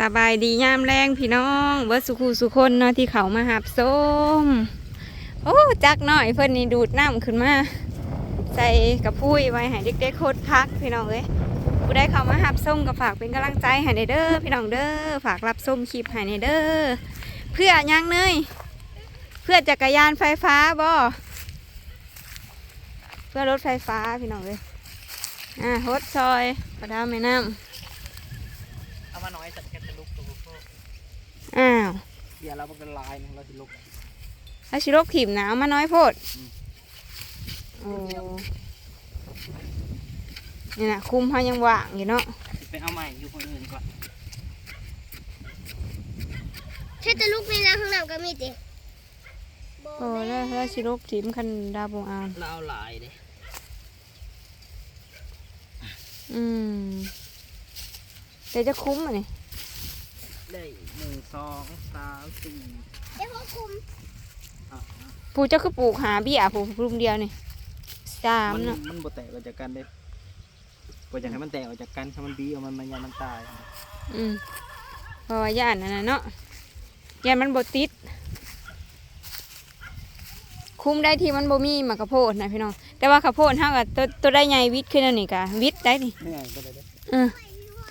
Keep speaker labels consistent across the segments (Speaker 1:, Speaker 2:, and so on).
Speaker 1: สบายดียามแรงพี่น้องเบิร์สุขูสุคนเนาะที่เขามาหับส้มโอ้จักหน่อยเพิ่อนนี่ดูดน้ำขึ้นมา ใส่กระพุ้ยไว้ให้เด็กๆโคตรพักพี่น้องเอ้ยผู้ได้เขามาหับส้มก็ฝากเป็นกำลังใจให้เด้อพี่น้องเด้อฝากรับส้มคลิปให้เด้อเพื่อยังเนยเพื่อจักรยานไฟฟ้าบ่เพื่อรถไฟฟ้าพี่น้องเอ้ยอ่าฮดซอยประดามแม่น้ำ
Speaker 2: เอามาน้อยสัตว์แกจะลุกตัวพวก
Speaker 1: อ้าว
Speaker 2: เดี๋ยวเราเป็นลายนึงเราจะลุก
Speaker 1: แล้วชิโรกถีบหนาวมาน้อยโพด
Speaker 2: อืม
Speaker 1: โอ้นี่นะคุมเขายังว่างอยู่เนาะ
Speaker 2: ไปเอาใหม่อยู่คนอื่นก่อน
Speaker 3: ถ้าจะลุกในร้านข้างหน้าก็มีติ
Speaker 1: โอ้แล้วแล้วชิโรกถีบคันดาบงอาม
Speaker 2: เราเอาลายเลย
Speaker 1: อืม เดี๋ยวจะคุ้มอะนี่
Speaker 2: ได้หนึ่งสองสามสี่
Speaker 3: เดี๋ยวเขาคุม
Speaker 2: อะ
Speaker 1: ผู้เจ้าคือปลูกหาเบี้ยผู้รุมเดียวนี่สาม
Speaker 2: มัน
Speaker 1: เนาะ
Speaker 2: มันบ่แตกออกจากกันเด้บ่อยากให้มันแตกออกจากกันถ้ามันบีเอามันมันยามันตาย
Speaker 1: อืมเพราะว่าย่านนั่นน่ะเนาะย่านมันบติด คุ้มได้ที่มันบ่มีหมากข้าวโพดนะพี่น้องแต่ว่าข้าวโพดเท่ากับตัวตัวได้ใหญ่วิทย์ขึ้นแล้วนี่กะวิทย์ได้นี่
Speaker 2: ไม่ไงบ่ได้เด้
Speaker 1: เออ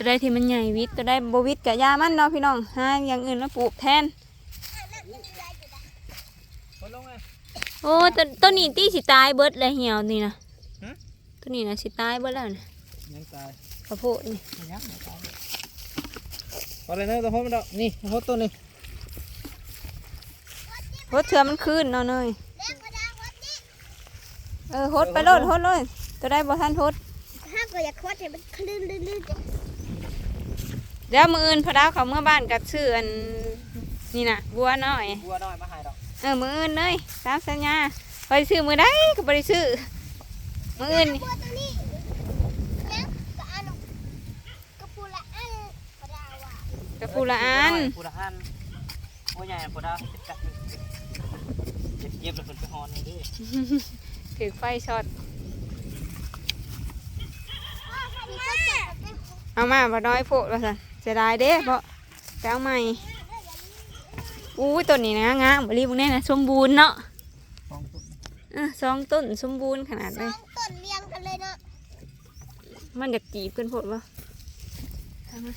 Speaker 1: ตัวได้ที่มันใหญ่วิทย์ตัวได้บวิทย์กับยามันเนาะพี่น้องหาอย่างอื่นมาปลูกแทน
Speaker 2: คนลงไง
Speaker 1: โอ้ตัวตัวนี้ตีสิตายเบิดเลยเหี่ยวนี่นะ
Speaker 2: ฮะ
Speaker 1: ตัวนี้นะสิตายเบิดแล้วนะ
Speaker 2: ยังตาย
Speaker 1: ข้าวโพดนี่
Speaker 2: ยังตายพอเลยเนอะตัวพดมันดอกนี่ตัวพดตัวหนึง
Speaker 1: รถเถื่อมันขึ้นเนาะเนย
Speaker 3: เด็กกระดาษวัดนี่
Speaker 1: เออโหดไปโลดโหดเลยตัวได้บ่ทันโหด
Speaker 3: ถ้าก็อยากควัดให้มันคลื่นลื่นๆจะ
Speaker 1: เดี๋ยวมืออื่นพอดาวเขาเมื่อบ้านกับชื่ออันนี่นะบัวน้อย
Speaker 2: บัวน้อยมาหายดอก
Speaker 1: เออมืออื่นเลยตามสัญญาไปซื้อมือได้ก็บ่ไปซื้อมืออื่นนี่
Speaker 3: บัวตัวนี้แล้วก็อันกระปุกละอันกระดาษว่ะ
Speaker 1: กับปูละอัน
Speaker 2: ปูละอันบัวใหญ่ปูดาวจะกัดเจ็บเย็บแล้วคนไปหอนนี่ดิ
Speaker 1: ถือไฟช็อต
Speaker 3: มีข้าวเจ็บเป็น
Speaker 1: เอามาบ่น้อยโพดว่าซั่น เสียดายเด้เพราะจะเอาใหม่อู้ยต้นนี้นะงามบ่รีบงแน่นะสมบูรณ์เนาะ
Speaker 2: สองตัว
Speaker 1: เออสองต้นสมบูรณ์ขนาด
Speaker 3: ส
Speaker 1: เล
Speaker 3: อยงต้นเรียงกันเลยเนาะ
Speaker 1: มันอยากจีบเพิ่นโพดว่าเอามา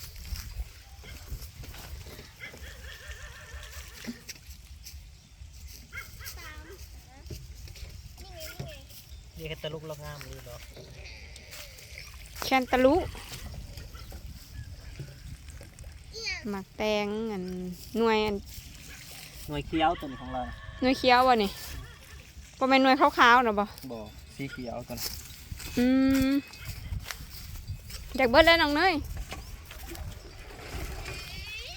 Speaker 3: สามนี่ไงนี่ไง
Speaker 2: นี่แค่ตะลุกแล้วงามเลยดอก
Speaker 1: แคนตาลู
Speaker 3: อี หยัง
Speaker 1: หมักแตงอันหน่วยอัน
Speaker 2: หน่วยเขียวตัวนี้ของเรา
Speaker 1: หน่วยเขียวบ่นี่บ่แม่นหน่วยขาวๆน่ะบ่
Speaker 2: บ่สีเขียวตัวนี้
Speaker 1: อืมอยากเบิดแล้วน้องเนย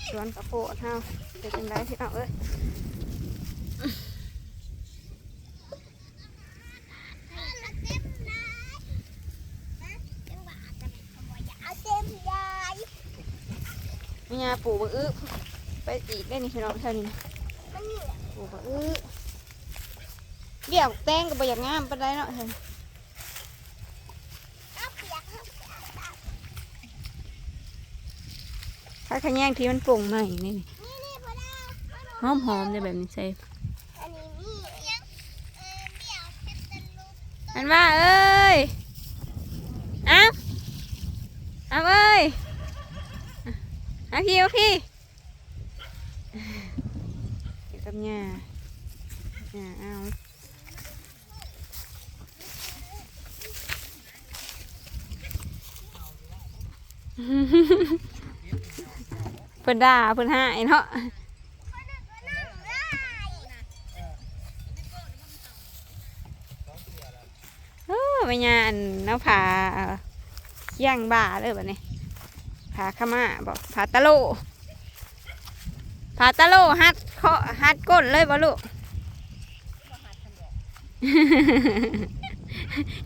Speaker 1: สวนกระโพดเฮาเป็นจังไดพี่น้องเอ้ย
Speaker 3: เอาเต็มเลยนะจังหวะจะเป็นขโมยอย่าเอาเต็มยาย
Speaker 1: มียาปูบะอื้อไปอีกได้นี่พี่น้องเท่านี้นะปูบะอื้อเบี้ยแตงก็บ่อยากงามไปานใดเนาะเห็นถ้าขะแยงที่มันปรุงใหน่นี่นหอมหอมๆได้แบบนี้ใส่
Speaker 3: อันนี้มียังเออเบี่ยวแคปตันลูก
Speaker 1: อันว่าเอ้ยอ้าวอ้าวเอ้ย อาพี่เอาพี่เก็บกับหญ้าหญ้าเอาเพิ่นด่าเพิ่นหายเนาะเออไปงานน้าผาเคียงบ่าเลยแบบนี้ ผาขม่าบอกผาตะโลผาตะโลฮัดเคาะฮัดก้นเลยบ่ลูก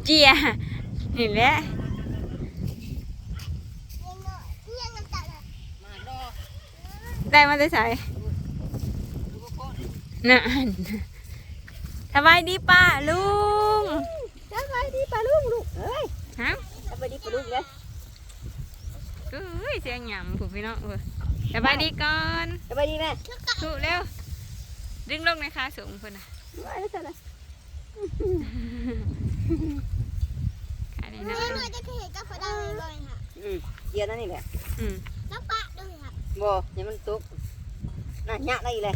Speaker 1: เจียนี่แหละ
Speaker 3: ยังหน่อยยังน้ำตาล
Speaker 2: มาดอก
Speaker 1: ได้มาได้ใส่น่ะสบายดีป้าลุง
Speaker 3: สบายดีปะลูกลูกเอ้ย
Speaker 1: ฮะ
Speaker 3: สบายดีปะลูกเลย
Speaker 1: เอ้ยเสียงหยำผมพี่น้องเว้ย
Speaker 3: ส
Speaker 1: สบายดีก่อน
Speaker 2: สบายดีแม่
Speaker 1: ถูกเร็ว ดึงลงในขาสูงเพิ่นน่ะ
Speaker 2: ว่าแล้วจ้ะนะ
Speaker 1: ขานี้
Speaker 3: แม่
Speaker 1: นะ
Speaker 3: หน่อยจะเห็นกับฝรั่งเลยค่ะ
Speaker 2: อืมเกียร์นั่นนี่แหละ
Speaker 1: อืม
Speaker 3: น้ำปลาด้วยค่ะ
Speaker 2: บ่อย่ามันตกน่ะยะได้เลย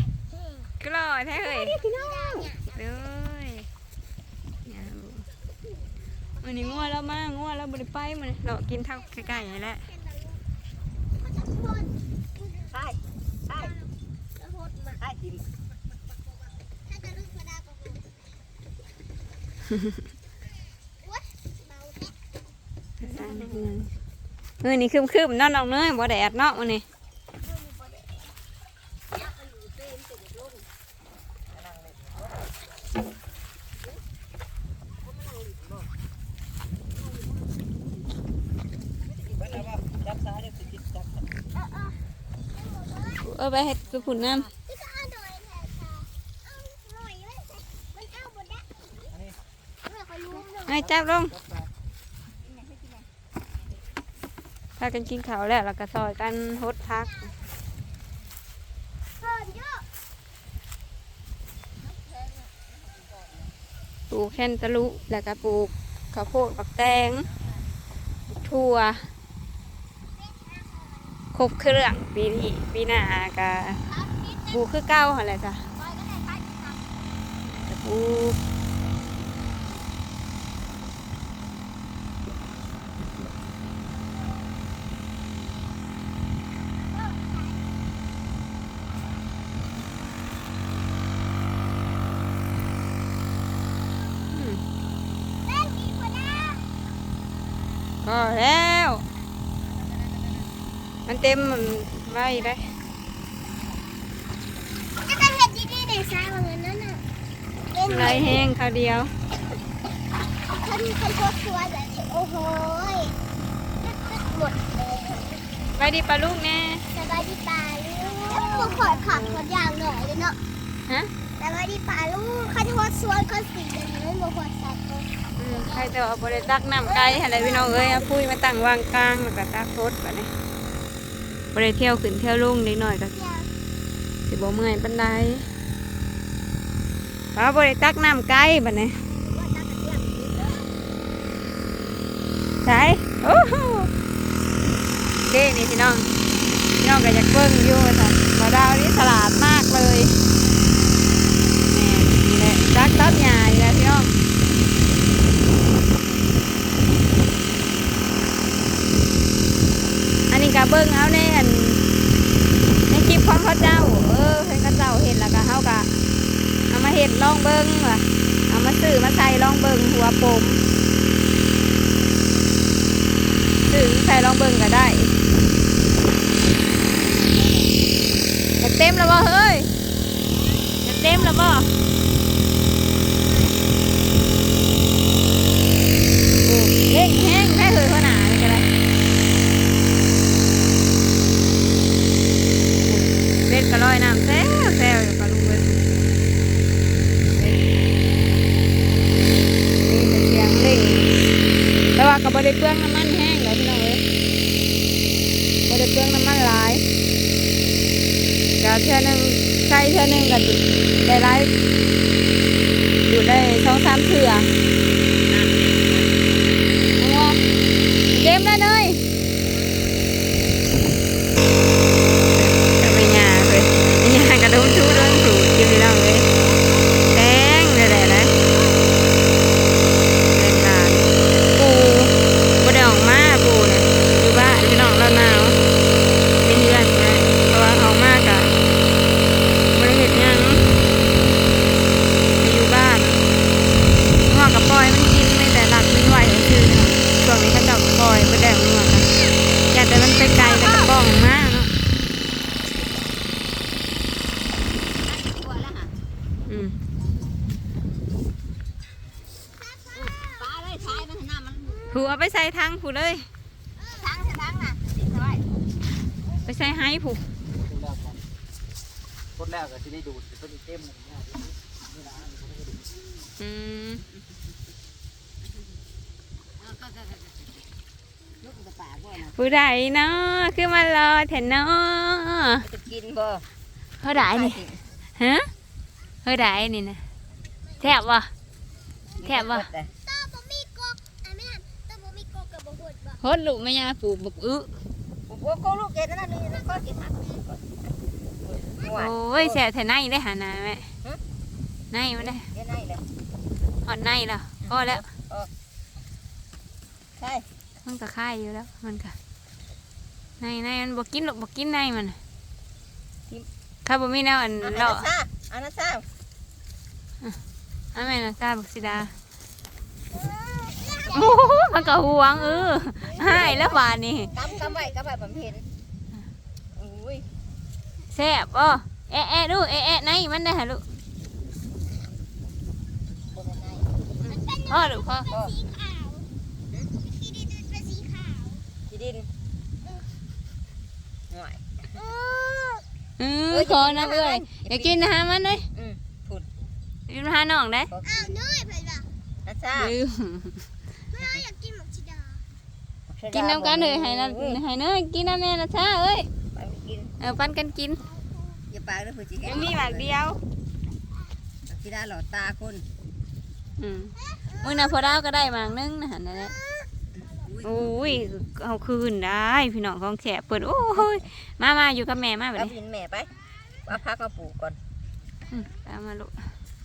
Speaker 1: คือรอแท้เฮ้ย
Speaker 2: พี่น้อง
Speaker 1: เลยเนี่ยวันนี้งัวแล้วมางัวแล้วบริไปมันเรากินเท่าใกล้ๆนี่แหละ
Speaker 2: ใช่ใช่ใช่ทีม
Speaker 1: เออนี่คืมๆนั่นออกเนื้อบ่แดดเนาะมันนี่
Speaker 2: เอ
Speaker 1: อไปเห็ดสุขุนน้ำ
Speaker 3: ก็เอาหน่อยแทนค่ะเอาหน่อยไว้ใส่มันเอาหมดแล้ว
Speaker 2: อันนี้
Speaker 3: ไม่ ค่อยรู้เรื่อง
Speaker 1: ให้จับลง
Speaker 2: ถ้าย
Speaker 1: พากันกินข้าวแล้วแล้วก็ซอยกันฮดพักปลูกแคนตาลูปแล้วก็ปลูกข้าวโพดปักแตงถั่วครบเครื่องปีนี้ปีหน้ากั
Speaker 3: น
Speaker 1: ปลูกคือเก้าหั่นแหละจ้ะปลูกอืม
Speaker 3: เล่นดีกว่านะ
Speaker 1: ก็แล้ว มัน เต็มมันไว้ได้
Speaker 3: จะได้เห็นดีๆในซ้ายว่าเงินนั่นน่ะเล่น
Speaker 1: ไรแห้งคราวเดียว
Speaker 3: คนคนตัวสวยแบบนี้โอ้โหยหมดเลย
Speaker 1: ไปดีปลาลูกแน่
Speaker 3: สบายดีป่าลูกแล้วขอขับขออย่างหน่อยเลยเนาะ
Speaker 1: ฮะ
Speaker 3: สบายดีป่าลูกคันหัวสวนคันสีอย่างนี้มาหัวสัตว์เลย
Speaker 1: อืมใครจะเอาบริตักน้ำไก่อะไรพี่น้องเอ้ยเอาพุ้ยมาตั้งวางกลางแล้วก็ตักรถแบบนี้ บริเที่ยวขึ้นเที่ยวลุ่งนิดหน่อยก็
Speaker 3: อย่า
Speaker 1: สิบ่เมื่อยปันไดเอาบริตักน้ำไก่แบบนี้
Speaker 3: ว่าตาเป็นอย่างนี้เลย
Speaker 1: ใช่โอ้โหเด้นี่พี่น้องพี่น้องก็อยากเบิ่งอยู่ค่ะบ่ดาวนี่ฉลาดมากเลยแหม่นี่แหละตักตับหญ้า นี่แหละพี่น้องอันนี้ก็เบิ่งเอาในอันในคลิปของเขาเจ้า เออเห็นเขาเจ้าเห็นแล้วก็เขาก็เอามาเห็ดลองเบิ่งว่ะเอามาซื้อมาใส่ลองเบิ่งหัวปมซื้อใส่ลองเบิ่งก็ได้อยากเต็มแล้วบ่เฮ้ยอยากเต็มแล้วบ่โอ้เล่งแห้งได้เลยขนาดนี้ก็ได้เบ็ดก็ลอยน้ำแซวแซวอยู่กับลุงเบ็ดนี่เป็นเสียงเล่งแต่ว่าก็บ่ได้เปลืองน้ำมันแห้งเลยพี่น้องเอ้ยบ่ได้เปลืองน้ำมันหลายก็เทื่อหนึงใส่เทื่อหนึงก็ได้หลายอยู่ได้สองสามเทื่องัวเต็มแล้วเนย ไม่ยากเลยไม่ยากกระดุมชูเรื่องถูกกินไม่ได้เลยแดงเลยแหละนะแดงกานปูบ่ได้ออกมาปูเนี่ยอยู่บ้านพี่น้องเราหนาวเป็นเดือนไงเพราะว่าออกมากะบ่ได้เห็นยังไปอยู่บ้านงอกกับปล่อยมันกินไม่แต่หลักมันไหวคือช่วงนี้เขาจับปล่อยบ่ได้ออกมาค่ะอยากแต่มันไปไกลกับกระป้องมากเนาะ
Speaker 2: ตัวแล้วฮะ
Speaker 1: อืม
Speaker 2: ปลาเลยท้ายมันหน้ามัน
Speaker 1: ผูเอาไป ใส่ทังผูเลย
Speaker 2: ทั้งทั้งน่ะติดไว้
Speaker 1: ไปใส่ไห้ผู
Speaker 2: คนแรกก็ที่ได้ดูดตัวนี้เต็มเลยเนี่ยนี่นะ
Speaker 1: อืม
Speaker 2: ลูกกระป๋าบ่นะ
Speaker 1: ผู้ใดเนาะคือมารอแทนเนาะ
Speaker 4: จะกินบ่
Speaker 1: เฮาได้นี่ฮะเฮาได้นี่นะแทบบ่แทบบ่
Speaker 3: หดบ่
Speaker 1: โหดลูกแม่ยาปลูกบักอึ
Speaker 4: ผมว่าก็ลูกเกดนั่นนี่นะก็กินผักหวาน
Speaker 1: โอ้ยแซ่บแท้ในได้หานาแม่
Speaker 4: ฮะ
Speaker 1: ในมันได้
Speaker 4: เดี๋ยวนี่เลย
Speaker 1: หอดในแล้วพอแล้ว
Speaker 4: ใช่
Speaker 1: มันก็ค่ายอยู่แล้วมันก็ในในมันบ่กินหรอกบ่กินในมันถ้าบ่มีแนวอัน
Speaker 4: อัน
Speaker 1: เลาะ
Speaker 4: นั้นซาอันนั้นซา
Speaker 1: อันแม่น่ะตาบักสิดา โอ้โหมันก็หวงเออหายแล้วบาดนี้
Speaker 4: กำกำไว้กำไว้ผมเห็นอุ้ย
Speaker 1: แซ่บบ่แอะแอะดูแอะแอะในมันได้หะลูก
Speaker 4: บนไหน
Speaker 1: พ่อลูกพ่อ
Speaker 4: ก็
Speaker 3: สีขาวที่ดินเป็นสีขาว
Speaker 4: จีดินหน่อย
Speaker 3: เออ
Speaker 1: เออขอน้ำเอ้ยอยากกินอาหารมันเลย
Speaker 4: อืม
Speaker 1: กินอาหารน้องได้
Speaker 4: ก็
Speaker 3: อ้าวเนยเพิ่นว่า
Speaker 4: อันซา
Speaker 1: ลืม
Speaker 3: แม่อยากกินหมกชิดา
Speaker 1: กินน้ำกันเลยให้นะให้เนยกินน้ำแม่นะช้าเอ้ย
Speaker 4: ไปกิน
Speaker 1: เออปันกันกิน
Speaker 4: อย่าปากเลยผู้จีแก
Speaker 1: มันมีหมากเดียว
Speaker 4: จีดาหล่อตาคน
Speaker 1: อืมมื้อน่ะพอดาวก็ได้หมากนึงนะหั่นนั่นแหละโอ้ยเอาคืนได้พี่น้องของแขกเปิดโอ้ยมามาอยู่กับแม่มาแบบ
Speaker 4: เอา
Speaker 1: นี้
Speaker 4: พินแม่ไปว่าพักมาปลูกก่อน
Speaker 1: อืมตามมาลูก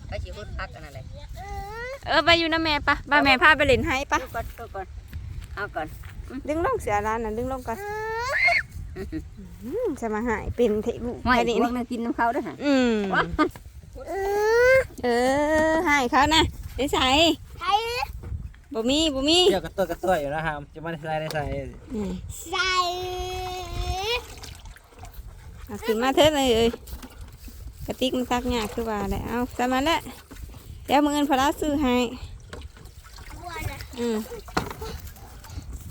Speaker 4: ไปฉีดพักกันอะไร
Speaker 1: เออไปอยู่นะแม่ปะบ้าแม่พาไปเล่นให้ปะ
Speaker 4: ดูก่อนดูก่อนเอาก่อน
Speaker 1: ดึงลงเสียร้านน่ะดึงลงก่อนอืมจะมาหายเป็นเทลูก
Speaker 4: ไม่
Speaker 1: แค่นี้
Speaker 4: พว
Speaker 1: นี่
Speaker 4: กนั้นกินน้ำเขาด้วยฮะ
Speaker 1: อืม
Speaker 3: เออ
Speaker 1: เออหายเขานะนิสัย
Speaker 3: ใส่
Speaker 1: บ่มีบ่มี
Speaker 2: เกี่ยวกับตัวกับตัวอยู่นะฮะจะมาใส่ในใส่
Speaker 1: อืม
Speaker 3: ใส่
Speaker 1: เอาขึ้นมาเถิดเลยเอ้ยกระติกมันตักยากคือว่าแหละเอาสมาแล้วเดี๋ยวมือเงินพอเราซื้อให้
Speaker 3: บัวน่ะ
Speaker 1: อืม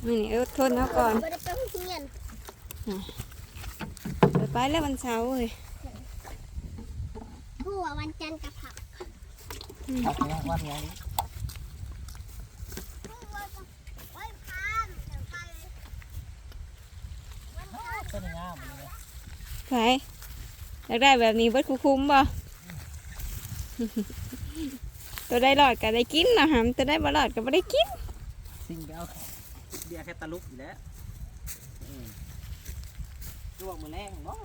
Speaker 1: นี่นี่อดทนเอาก่อน
Speaker 3: บ่ได้ไปโรงเรียน
Speaker 1: เดี๋ยวไปแล้ววันเสาร์เอ้ย
Speaker 3: ผัววันจันทร์กับผัก
Speaker 2: ผักเนี้ยวันนี้
Speaker 3: ผัวกับไว้พามเดี๋ยวไปวันจันทร์
Speaker 2: ต้นงามเลย
Speaker 1: ไปอยากได้แบบนี้เบิดคุ้มๆบ่ ตัวได้หลอดก็ได้กินนะฮะตัวได้บ่หลอดก็บ่ได้กิน
Speaker 2: สิ่งไปเอา เบียร์แค่ตะลุกอยู่แล้วลวกมือแรงเนาะ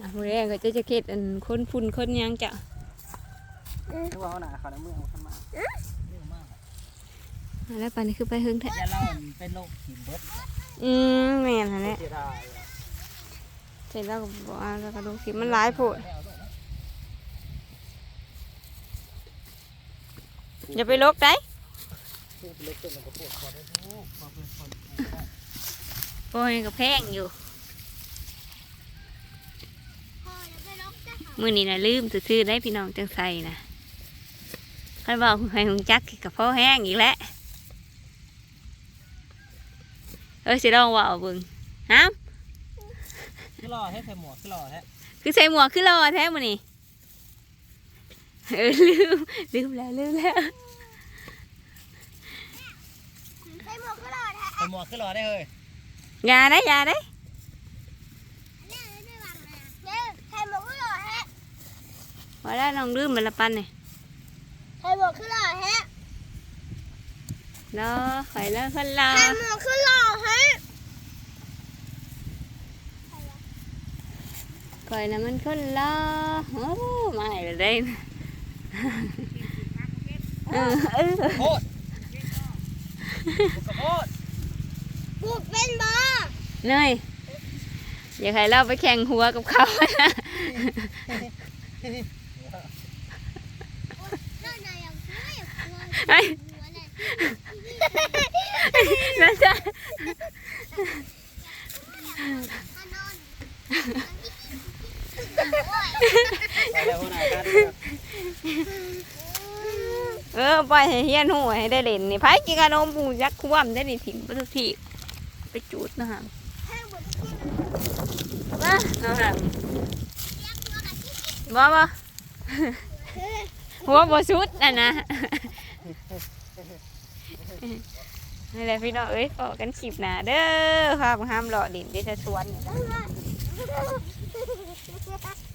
Speaker 1: อะมื้อแรกก็จะจะเก็ดอันคนฝุ่นคนหยังจ้ะ
Speaker 2: ลวกเอาหนาเขาในเมืองเอาขึ้นมาเยอะมาก
Speaker 1: อะแล้วปานนี้คือไปเฮิงแท้
Speaker 2: อย่าเล่ามันเป็นโรคหิมเบิด
Speaker 1: อืมแม่นหั่นแหละ
Speaker 2: เสียดาย
Speaker 1: เสร็จแล้วก็บอกว่าแล้วก็ดูสิมันหลายโพดอย่าไปลกได้ โอ้ยก็แพงอยู่
Speaker 3: พ่อเดี๋ยวไปลบจ้ะค่ะ
Speaker 1: มื้อนี้น่ะลืมซื้อๆได้พี่น้องจังใส่นะคันบอกให้หงจักกับพ่อแห้งอีกแล้วเอ้ยสิลองว่าเอาเบิ่งฮะ
Speaker 2: คือหล่อให้ใส่หมวกคือหล่อแท้
Speaker 1: คือใส่หมวกคือรอแท้มื้อนี้เออลืมลืมแล้วลืมแล้ว
Speaker 3: ใส่ หมวกก็รอดฮะ
Speaker 2: ใส่หมวกคือหล่อได้เฮ้ย
Speaker 1: อย่าได้อย่าได้
Speaker 3: แม่ไม่วางนะเนี่ยใส่หมวกก็รอดฮะ
Speaker 1: ว่าได้น้องลืมมันละปันนี่
Speaker 3: ใส่หมวกก็รอดฮะ
Speaker 1: รอไปแล้วคนรอ
Speaker 3: ใส่หมวกก็รอดฮะ
Speaker 1: ก่อยนะมันคนรอโอ้มาให้เลยได้ เออเออ
Speaker 2: โคตร กระโพด
Speaker 3: ปลูกเป็นบ่
Speaker 1: เนยอยากให้เราไปแข่งหัวกับเขานะ
Speaker 3: นั่นน่ะยังสวยอยู่กลัว
Speaker 1: ไอ้
Speaker 3: หัวน่ะ
Speaker 1: นั่นจ้ะ
Speaker 3: มานอนโอ้ย
Speaker 2: ใส่แล้วหัวหน้าการ
Speaker 1: เออไปให้เฮียนหัวให้ได้เล่นนี่ไผกินขนมปูยักษ์คว่ำได้นี่ถิ่มไปทุกทีไปจูดนะฮะ
Speaker 3: มวกก็
Speaker 1: มาเอาฮะ
Speaker 3: เรียกหัว
Speaker 1: บ่บ่หัวบ่ชุดน่ะนะนี่แหละพี่น้องเอ้ยพอกกันคลิปหนาเด้อพามห้ามหล่อดินดิสวน
Speaker 3: สุดตัด